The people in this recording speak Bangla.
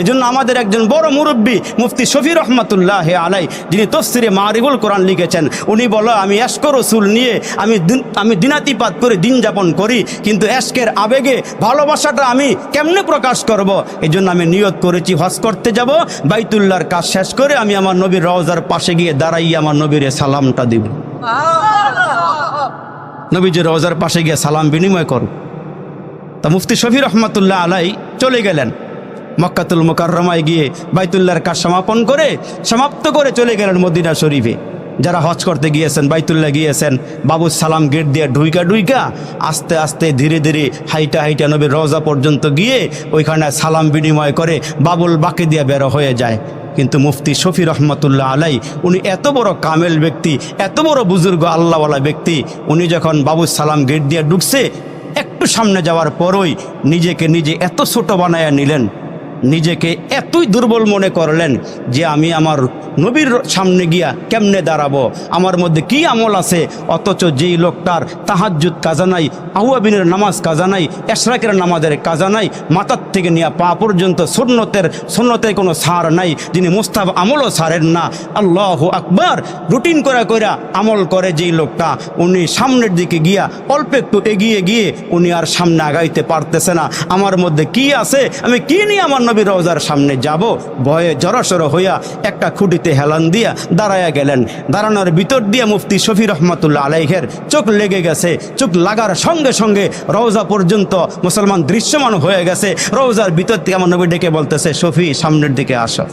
এজন্য আমাদের একজন বড় মুরব্বী মুফতি শফি রহমতুল্লাহ আলাই, যিনি তফসিরে মারিবুল কোরআন লিখেছেন, উনি বলো, আমি এশকর রসুল নিয়ে আমি আমি দিনাতিপাত করে দিন যাপন করি, কিন্তু এশকের আবেগে ভালোবাসাটা আমি কেমনে প্রকাশ করব? এই জন্য আমি নিয়ত করেছি, হজ করতে যাব, বাইতুল্লাহর কাজ শেষ করে আমি আমার নবীর রওজার পাশে গিয়ে দাঁড়াই আমার নবীর সালামটা দিব। নবীজির রওজার পাশে গিয়ে সালাম বিনিময় করব তা মুফতি শফি রহমতুল্লাহ আলাই চলে গেলেন। মক্কাতুল মোকাররমায় গিয়ে বাইতুল্লাহর কাজ সমাপন করে, সমাপ্ত করে চলে গেলেন মদিনা শরীফে। যারা হজ করতে গিয়েছেন, বাইতুল্লাহ গিয়েছেন, বাবু সালাম গেট দিয়ে ডুইকা ডুইকা আস্তে আস্তে ধীরে ধীরে হাইটা হাইটা নবীর রওজা পর্যন্ত গিয়ে ওইখানে সালাম বিনিময় করে বাবুল বাকি দিয়ে বেরো হয়ে যায়। কিন্তু মুফতি শফি রহমতুল্লাহ আলাই, উনি এত বড় কামেল ব্যক্তি, এত বড় বুজুর্গ আল্লাহওয়ালা ব্যক্তি, উনি যখন বাবু সালাম গেট দিয়ে ঢুকছে, একটু সামনে যাওয়ার পরই নিজেকে নিজে এত ছোট বানায়া নিলেন। নিজেকে এতই দুর্বল মনে করলেন যে আমি আমার নবীর সামনে গিয়া কেমনে দাঁড়াবো? আমার মধ্যে কি আমল আছে? অথচ যেই লোকটার তাহাজ্জুদ কাজা নাই আহুয়াবিনের নামাজ কাজা নাই, এশরাকের নামাজের কাজা নাই, মাথার থেকে নিয়ে পা পর্যন্ত সুন্নতের সুন্নতের কোনো সার নাই, যিনি মুস্তাব আমলও সারেন না। আল্লাহ আকবার! রুটিন করে কইরা আমল করে যেই লোকটা, উনি সামনের দিকে গিয়া অল্প একটু এগিয়ে গিয়ে উনি আর সামনে আগাইতে পারতেছে না। আমার মধ্যে কি আছে? আমি কি নিয়ে আমার নবী রওজার সামনে যাব, ভয়ে জড়সড় হইয়া একটা খুঁটিতে হেলান দিয়া দাঁড়ায়া গেলেন। দাঁড়ানোর ভিতর দিয়ে মুফতি শফি রহমতুল্লাহ আলাইহের চোখ লেগে গেছে। চোখ লাগার সঙ্গে সঙ্গে রওজা পর্যন্ত মুসলমান দৃশ্যমান হয়ে গেছে। রওজার ভিতর থেকে আমার নবী ডেকে বলতেছে, শফি, সামনের দিকে আসো।